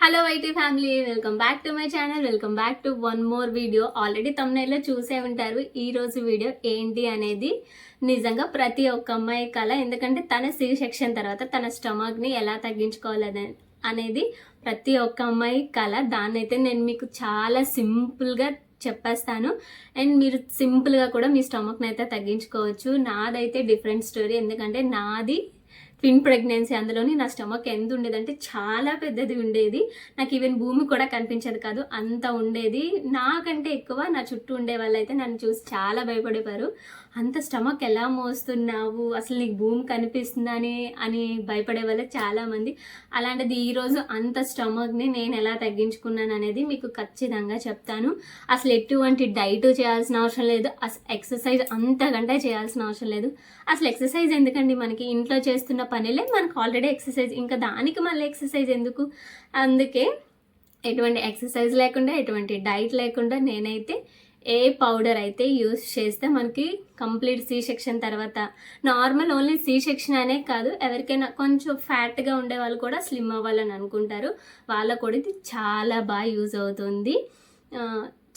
Hello IT family welcome back to my channel welcome back to one more video already తమ్నైల్లో చూసే ఉంటారు. ఈ రోజు video ఏంటి అనేది నిజంగా ప్రతి ఒక్క అమ్మాయి కళ ఎందుకంటే తన సి సెక్షన్ తర్వాత తన స్టమక్ని ఎలా తగ్గించుకోవాలని అనేది ప్రతి ఒక్క అమ్మాయి కళ దాన్నైతే నేను మీకు చాలా సింపుల్గా చెప్పేస్తాను. అండ్ మీరు సింపుల్గా కూడా మీ స్టమక్ని అయితే తగ్గించుకోవచ్చు. నాదైతే డిఫరెంట్ స్టోరీ ఎందుకంటే నాది ట్విన్ ప్రెగ్నెన్సీ అందులోని నా స్టమక్ ఎంత ఉండేదంటే చాలా పెద్దది ఉండేది. నాకు ఈవెన్ భూమి కూడా కనిపించేది కాదు అంత ఉండేది. నాకంటే ఎక్కువ నా చుట్టూ ఉండే వాళ్ళైతే నన్ను చూసి చాలా భయపడేవారు. అంత స్టమక్ ఎలా మోస్తున్నావు? అసలు నీకు భూమి కనిపిస్తుందా అని అని భయపడే వాళ్ళు చాలామంది. అలాంటిది ఈరోజు అంత స్టమక్ని నేను ఎలా తగ్గించుకున్నాను అనేది మీకు ఖచ్చితంగా చెప్తాను. అసలు ఎటువంటి డైట్ చేయాల్సిన అవసరం లేదు. అసలు ఎక్సర్సైజ్ అంతకంటే చేయాల్సిన అవసరం లేదు. అసలు ఎక్సర్సైజ్ ఎందుకండి మనకి? ఇంట్లో చేస్తున్న పనిలే మనకు ఆల్రెడీ ఎక్సర్సైజ్. ఇంకా దానికి మళ్ళీ ఎక్సర్సైజ్ ఎందుకు? అందుకే ఎటువంటి ఎక్సర్సైజ్ లేకుండా ఎటువంటి డైట్ లేకుండా నేనైతే ఏ పౌడర్ అయితే యూస్ చేస్తే మనకి కంప్లీట్ సి సెక్షన్ తర్వాత నార్మల్ ఓన్లీ సి సెక్షన్ అనే కాదు ఎవరికైనా కొంచెం ఫ్యాట్గా ఉండే వాళ్ళు కూడా స్లిమ్ అవ్వాలని అనుకుంటారు. వాళ్ళకు కూడా ఇది చాలా బాగా యూజ్ అవుతుంది.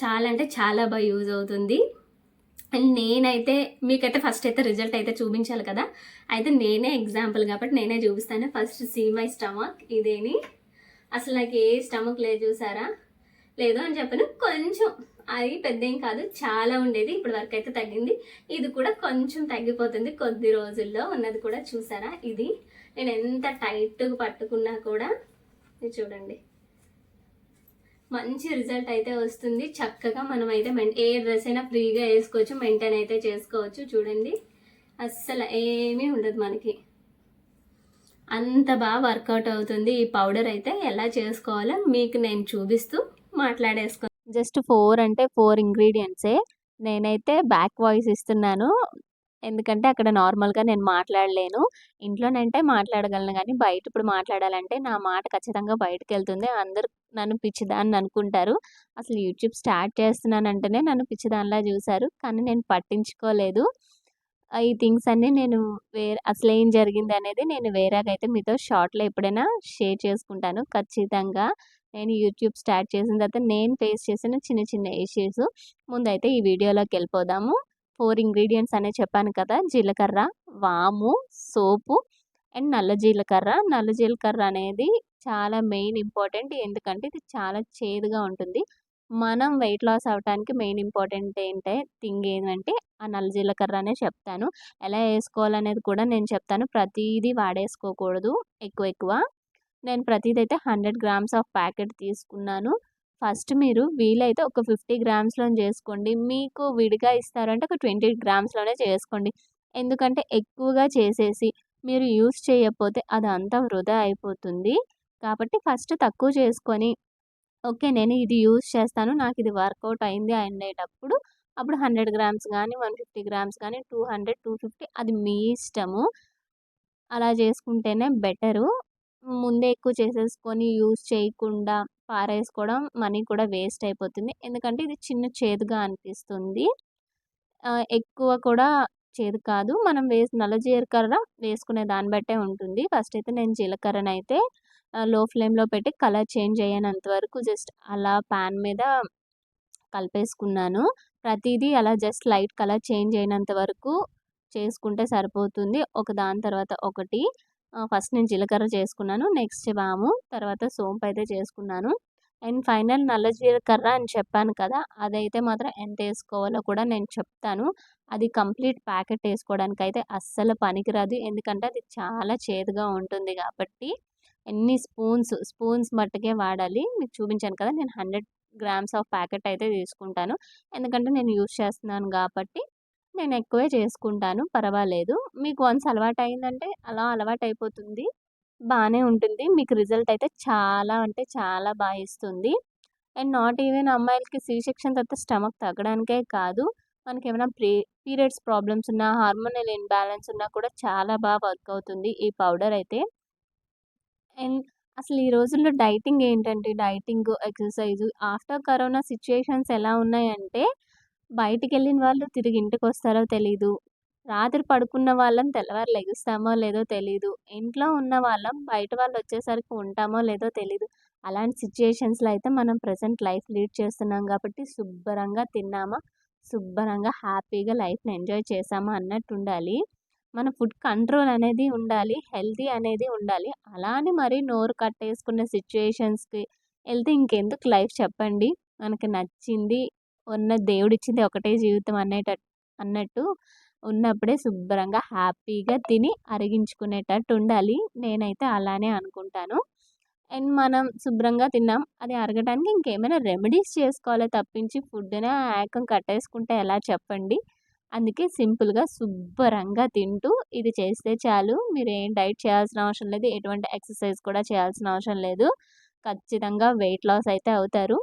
చాలా అంటే చాలా బాగా యూజ్ అవుతుంది. అండ్ నేనైతే మీకైతే ఫస్ట్ అయితే రిజల్ట్ అయితే చూపించాలి కదా. అయితే నేనే ఎగ్జాంపుల్ కాబట్టి నేనే చూపిస్తాను. ఫస్ట్ సీ మై స్టమక్ ఇదేని. అసలు నాకు ఏ స్టమక్ లేదు చూసారా? లేదు అని చెప్పను. కొంచెం అది పెద్ద ఏం కాదు చాలా ఉండేది. ఇప్పుడు వరకు అయితే తగ్గింది. ఇది కూడా కొంచెం తగ్గిపోతుంది. కొద్ది రోజుల్లో ఉన్నది కూడా చూసారా ఇది? నేను ఎంత టైట్గా పట్టుకున్నా కూడా ఇది చూడండి. మంచి రిజల్ట్ అయితే వస్తుంది. చక్కగా మనం అయితే ఏ డ్రెస్ అయినా ఫ్రీగా వేసుకోవచ్చు మెయింటైన్ అయితే చేసుకోవచ్చు. చూడండి. అస్సలు ఏమీ ఉండదు మనకి. అంత బాగా వర్కౌట్ అవుతుంది. ఈ పౌడర్ అయితే ఎలా చేసుకోవాలో మీకు నేను చూపిస్తూ మాట్లాడేసుకో జస్ట్ ఫోర్ అంటే ఫోర్ ఇంగ్రీడియంట్సే. నేనైతే బ్యాక్ వాయిస్ ఇస్తున్నాను. ఎందుకంటే అక్కడ నార్మల్గా నేను మాట్లాడలేను. ఇంట్లోనంటే మాట్లాడగలను కానీ బయట ఇప్పుడు మాట్లాడాలంటే నా మాట ఖచ్చితంగా బయటకు వెళ్తుంది అందరూ నన్ను పిచ్చిదాన్ని అనుకుంటారు. అసలు యూట్యూబ్ స్టార్ట్ చేస్తున్నానంటేనే నన్ను పిచ్చిదానిలా చూశారు. కానీ నేను పట్టించుకోలేదు. ఈ థింగ్స్ అన్నీ నేను వేరే అసలు ఏం జరిగింది అనేది నేను వేరేగా అయితే మీతో షార్ట్లో ఎప్పుడైనా షేర్ చేసుకుంటాను ఖచ్చితంగా. నేను యూట్యూబ్ స్టార్ట్ చేసిన తర్వాత నేను ఫేస్ చేసిన చిన్న చిన్న ఇష్యూస్ ముందైతే ఈ వీడియోలోకి వెళ్ళిపోదాము. ఫోర్ ఇంగ్రీడియంట్స్ అనే చెప్పాను కదా జీలకర్ర వాము సోపు అండ్ నల్ల జీలకర్ర. నల్ల జీలకర్ర అనేది చాలా మెయిన్ ఇంపార్టెంట్ ఎందుకంటే ఇది చాలా చేదుగా ఉంటుంది. మనం వెయిట్ లాస్ అవ్వడానికి మెయిన్ ఇంపార్టెంట్ ఏంటంటే థింగ్ ఏంటంటే ఆ నల్ల జీలకర్ర అనే చెప్తాను. ఎలా వేసుకోవాలనేది కూడా నేను చెప్తాను. ప్రతిదీ వాడేసుకోకూడదు ఎక్కువ ఎక్కువ. నేను ప్రతిదైతే అయితే హండ్రెడ్ గ్రామ్స్ ఆఫ్ ప్యాకెట్ తీసుకున్నాను. ఫస్ట్ మీరు వీలైతే ఒక ఫిఫ్టీ గ్రామ్స్లో చేసుకోండి. మీకు విడిగా ఇస్తారంటే ఒక ట్వంటీ గ్రామ్స్లోనే చేసుకోండి. ఎందుకంటే ఎక్కువగా చేసేసి మీరు యూస్ చేయకపోతే అది అంతా వృధా అయిపోతుంది. కాబట్టి ఫస్ట్ తక్కువ చేసుకొని ఓకే నేను ఇది యూస్ చేస్తాను నాకు ఇది వర్కౌట్ అయింది అనేటప్పుడు అప్పుడు హండ్రెడ్ గ్రామ్స్ కానీ వన్ ఫిఫ్టీ గ్రామ్స్ కానీ టూ హండ్రెడ్ టూ ఫిఫ్టీ అది మీ ఇష్టము. అలా చేసుకుంటేనే బెటరు. ముందే ఎక్కువ చేసేసుకొని యూస్ చేయకుండా పారేసుకోవడం మనీ కూడా వేస్ట్ అయిపోతుంది. ఎందుకంటే ఇది చిన్న చేదుగా అనిపిస్తుంది. ఎక్కువ కూడా చేదు కాదు. మనం వేసి నల్ల జీలకర్ర వేసుకునే దాన్ని బట్టే ఉంటుంది. ఫస్ట్ అయితే నేను జీలకర్రను అయితే లో ఫ్లేమ్లో పెట్టి కలర్ చేంజ్ అయ్యేంత వరకు జస్ట్ అలా ప్యాన్ మీద కలిపేసుకున్నాను. ప్రతిదీ అలా జస్ట్ లైట్ కలర్ చేంజ్ అయినంత వరకు చేసుకుంటే సరిపోతుంది. ఒక దాని తర్వాత ఒకటి. ఫస్ట్ నేను జీలకర్ర చేసుకున్నాను నెక్స్ట్ వాము తర్వాత సోంపు అయితే చేసుకున్నాను. అండ్ ఫైనల్ నల్ల జీలకర్ర అని చెప్పాను కదా అదైతే మాత్రం ఎంత వేసుకోవాలో కూడా నేను చెప్తాను. అది కంప్లీట్ ప్యాకెట్ వేసుకోవడానికి అయితే అస్సలు పనికిరాదు ఎందుకంటే అది చాలా చేదుగా ఉంటుంది కాబట్టి ఎన్ని స్పూన్స్ స్పూన్స్ మట్టుకే వాడాలి. మీకు చూపించాను కదా నేను హండ్రెడ్ గ్రామ్స్ ఆఫ్ ప్యాకెట్ అయితే తీసుకుంటాను. ఎందుకంటే నేను యూస్ చేస్తున్నాను కాబట్టి నేను ఎక్కువే చేసుకుంటాను. పర్వాలేదు. మీకు వన్స్ అలవాటు అయిందంటే అలా అలవాటు అయిపోతుంది బాగానే ఉంటుంది. మీకు రిజల్ట్ అయితే చాలా అంటే చాలా బాగా ఇస్తుంది. అండ్ నాట్ ఈవెన్ అమ్మాయిలకి సి సెక్షన్ తర్వాత స్టమక్ తగ్గడానికే కాదు. మనకి ఏమైనా ప్రీ పీరియడ్స్ ప్రాబ్లమ్స్ ఉన్నా హార్మోనల్ ఇన్బ్యాలెన్స్ ఉన్నా కూడా చాలా బాగా వర్క్ అవుతుంది ఈ పౌడర్ అయితే. అండ్ అసలు ఈ రోజుల్లో డైటింగ్ ఏంటంటే dieting exercise after corona situations ఎలా ఉన్నాయంటే బయటికి వెళ్ళిన వాళ్ళు తిరిగి ఇంటికి వస్తారో తెలీదు. రాత్రి పడుకున్న వాళ్ళం తెల్లవారు లెగుస్తామో లేదో తెలీదు. ఇంట్లో ఉన్న వాళ్ళం బయట వాళ్ళు వచ్చేసరికి ఉంటామో లేదో తెలీదు. అలాంటి సిచ్యుయేషన్స్లో అయితే మనం ప్రజెంట్ లైఫ్ లీడ్ చేస్తున్నాం కాబట్టి శుభ్రంగా తిన్నామా శుభ్రంగా హ్యాపీగా లైఫ్ని ఎంజాయ్ చేసామా అన్నట్టు ఉండాలి మన ఫుడ్ కంట్రోల్ అనేది ఉండాలి హెల్తీ అనేది ఉండాలి. అలా అని మరీ నోరు కట్టేసుకున్న సిచ్యుయేషన్స్కి వెళ్తే ఇంకెందుకు లైఫ్ చెప్పండి. మనకి నచ్చింది ఉన్న దేవుడిచ్చింది ఒకటే జీవితం అనేట అన్నట్టు ఉన్నప్పుడే శుభ్రంగా హ్యాపీగా తిని అరిగించుకునేటట్టు ఉండాలి నేనైతే అలానే అనుకుంటాను. అండ్ మనం శుభ్రంగా తిన్నాం అది అరగటానికి ఇంకేమైనా రెమెడీస్ చేసుకోవాలి తప్పించి ఫుడ్నే ఏకం కట్టేసుకుంటే ఎలా చెప్పండి? అందుకే సింపుల్గా శుభ్రంగా తింటూ ఇది చేస్తే చాలు. మీరు ఏం డైట్ చేయాల్సిన అవసరం లేదు ఎటువంటి ఎక్సర్సైజ్ కూడా చేయాల్సిన అవసరం లేదు. ఖచ్చితంగా వెయిట్ లాస్ అయితే అవుతారు.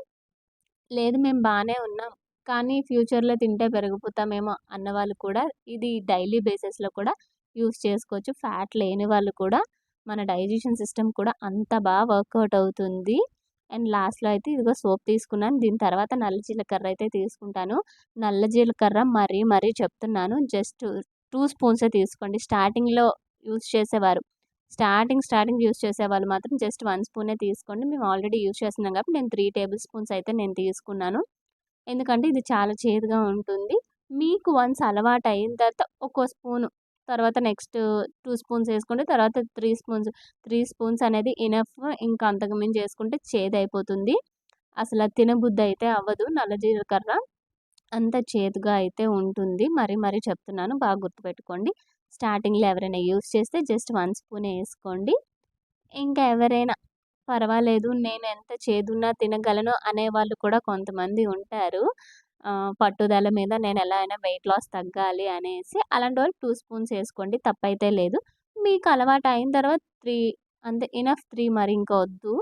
లేదు మేము బాగానే ఉన్నాం. కానీ ఫ్యూచర్లో తింటే పెరిగిపోతామేమో అన్న వాళ్ళు కూడా ఇది డైలీ బేసిస్లో కూడా యూస్ చేసుకోవచ్చు. ఫ్యాట్ లేని వాళ్ళు కూడా మన డైజెషన్ సిస్టమ్ కూడా అంత బాగా వర్కౌట్ అవుతుంది. అండ్ లాస్ట్లో అయితే ఇదిగో సోప్ తీసుకున్నాను. దీని తర్వాత నల్ల జీలకర్ర అయితే తీసుకుంటాను. నల్ల జీలకర్ర మరీ మరీ చెప్తున్నాను. జస్ట్ టూ స్పూన్సే తీసుకోండి. స్టార్టింగ్లో యూస్ చేసేవారు స్టార్టింగ్ స్టార్టింగ్ యూస్ చేసేవాళ్ళు మాత్రం జస్ట్ వన్ స్పూనే తీసుకోండి. మేము ఆల్రెడీ యూస్ చేస్తున్నాం కాబట్టి నేను త్రీ టేబుల్ స్పూన్స్ అయితే నేను తీసుకున్నాను. ఎందుకంటే ఇది చాలా చేదుగా ఉంటుంది. మీకు వన్స్ అలవాటు అయిన తర్వాత ఒక్కో స్పూను తర్వాత నెక్స్ట్ టూ స్పూన్స్ వేసుకుంటే తర్వాత త్రీ స్పూన్స్ త్రీ స్పూన్స్ అనేది ఇనఫ్ ఇంకా అంతకు మించి చేసుకుంటే చేదు అయిపోతుంది అసలు తినబుద్ధి అయితే అవ్వదు. నల్ల జీలకర్ర అంత చేదుగా అయితే ఉంటుంది. మరీ మరీ చెప్తున్నాను. బాగా గుర్తుపెట్టుకోండి. స్టార్టింగ్లో ఎవరైనా యూస్ చేస్తే జస్ట్ వన్ స్పూన్ వేసుకోండి. ఇంకా ఎవరైనా పర్వాలేదు నేను ఎంత చేదున్నా తినగలను అనేవాళ్ళు కూడా కొంతమంది ఉంటారు. పట్టుదల మీద నేను ఎలా అయినా వెయిట్ లాస్ తగ్గాలి అనేసి. అలాంటి వాళ్ళు టూ స్పూన్స్ వేసుకోండి తప్పైతే లేదు. మీకు అలవాటు అయిన తర్వాత త్రీ అంతే ఇనఫ్ త్రీ మరి ఇంకా వద్దు.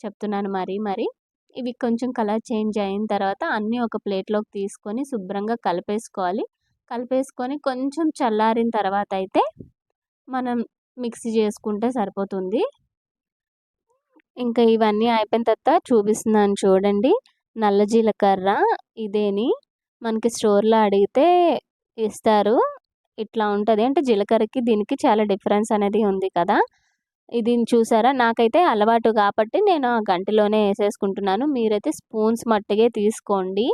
చెప్తున్నాను మరి మరి. ఇవి కొంచెం కలర్ చేంజ్ అయిన తర్వాత అన్నీ ఒక ప్లేట్లోకి తీసుకొని శుభ్రంగా కలిపేసుకోవాలి. కలిపేసుకొని కొంచెం చల్లారిన తర్వాత అయితే మనం మిక్సీ చేసుకుంటే సరిపోతుంది. ఇంకా ఇవన్నీ అయిపోయిన తర్వాత చూపిస్తున్నాను చూడండి. నల్ల జీలకర్ర ఇదేని మనకి స్టోర్లో అడిగితే ఇస్తారు. ఇట్లా ఉంటుంది. అంటే జీలకర్రకి దీనికి చాలా డిఫరెన్స్ అనేది ఉంది కదా. ఇది చూసారా? నాకైతే అలవాటు కాబట్టి నేను ఆ గంటలోనే వేసేసుకుంటున్నాను. మీరైతే స్పూన్స్ మట్టిగే తీసుకోండి.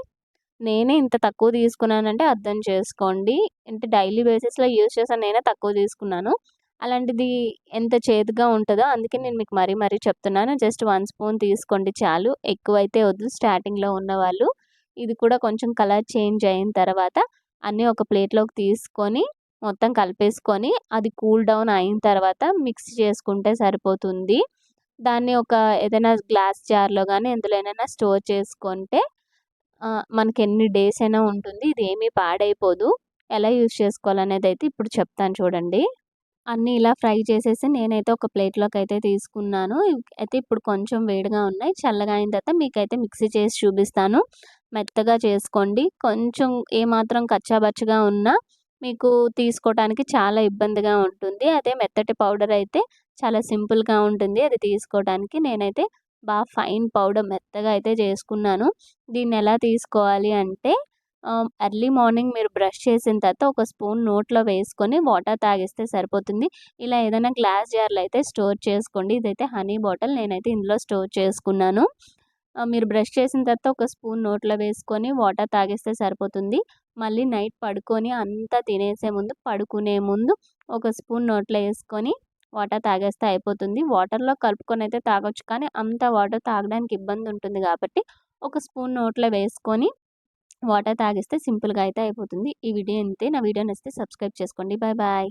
నేనే ఇంత తక్కువ తీసుకున్నానంటే అర్థం చేసుకోండి. అంటే డైలీ బేసిస్లో యూజ్ చేసాను నేనే తక్కువ తీసుకున్నాను. అలాంటిది ఎంత చేదుగా ఉంటుందో అందుకే నేను మీకు మరీ మరీ చెప్తున్నాను. జస్ట్ వన్ స్పూన్ తీసుకోండి చాలు. ఎక్కువైతే వద్దు స్టార్టింగ్లో ఉన్నవాళ్ళు ఇది కూడా కొంచెం కలర్ చేంజ్ అయిన తర్వాత అన్నీ ఒక ప్లేట్లోకి తీసుకొని మొత్తం కలిపేసుకొని అది కూల్ డౌన్ అయిన తర్వాత మిక్స్ చేసుకుంటే సరిపోతుంది. దాన్ని ఒక ఏదైనా గ్లాస్ జార్లో కానీ ఎందులోనైనా స్టోర్ చేసుకుంటే మనకి ఎన్ని డేస్ అయినా ఉంటుంది. ఇది ఏమీ పాడైపోదు. ఎలా యూస్ చేసుకోవాలనేది అయితే ఇప్పుడు చెప్తాను చూడండి. అన్నీ ఇలా ఫ్రై చేసేసి నేనైతే ఒక ప్లేట్లోకి అయితే తీసుకున్నాను అయితే ఇప్పుడు కొంచెం వేడిగా ఉన్నాయి. చల్లగా అయిన తర్వాత మీకైతే మిక్సీ చేసి చూపిస్తాను. మెత్తగా చేసుకోండి. కొంచెం ఏమాత్రం కచ్చాబచ్చగా ఉన్నా మీకు తీసుకోవడానికి చాలా ఇబ్బందిగా ఉంటుంది. అదే మెత్తటి పౌడర్ అయితే చాలా సింపుల్గా ఉంటుంది. అది తీసుకోవడానికి నేనైతే బాగా ఫైన్ పౌడర్ మెత్తగా అయితే చేసుకున్నాను. దీన్ని ఎలా తీసుకోవాలి అంటే ఎర్లీ మార్నింగ్ మీరు బ్రష్ చేసిన తర్వాత ఒక స్పూన్ నోట్లో వేసుకొని వాటర్ తాగిస్తే సరిపోతుంది. ఇలా ఏదైనా గ్లాస్ జార్లు అయితే స్టోర్ చేసుకోండి. ఇదైతే హనీ బాటిల్ నేనైతే ఇందులో స్టోర్ చేసుకున్నాను. మీరు బ్రష్ చేసిన తర్వాత ఒక స్పూన్ నోట్లో వేసుకొని వాటర్ తాగేస్తే సరిపోతుంది. మళ్ళీ నైట్ పడుకొని అంతా తినేసే ముందు పడుకునే ముందు ఒక స్పూన్ నోట్లో వేసుకొని వాటర్ తాగేస్తే అయిపోతుంది. వాటర్లో కలుపుకొని అయితే తాగొచ్చు. కానీ అంత వాటర్ తాగడానికి ఇబ్బంది ఉంటుంది కాబట్టి ఒక స్పూన్ నోట్లో వేసుకొని వాటర్ తాగిస్తే సింపుల్గా అయితే అయిపోతుంది. ఈ వీడియో అంతే నా వీడియో నచ్చితే సబ్స్క్రైబ్ చేసుకోండి. Bye bye.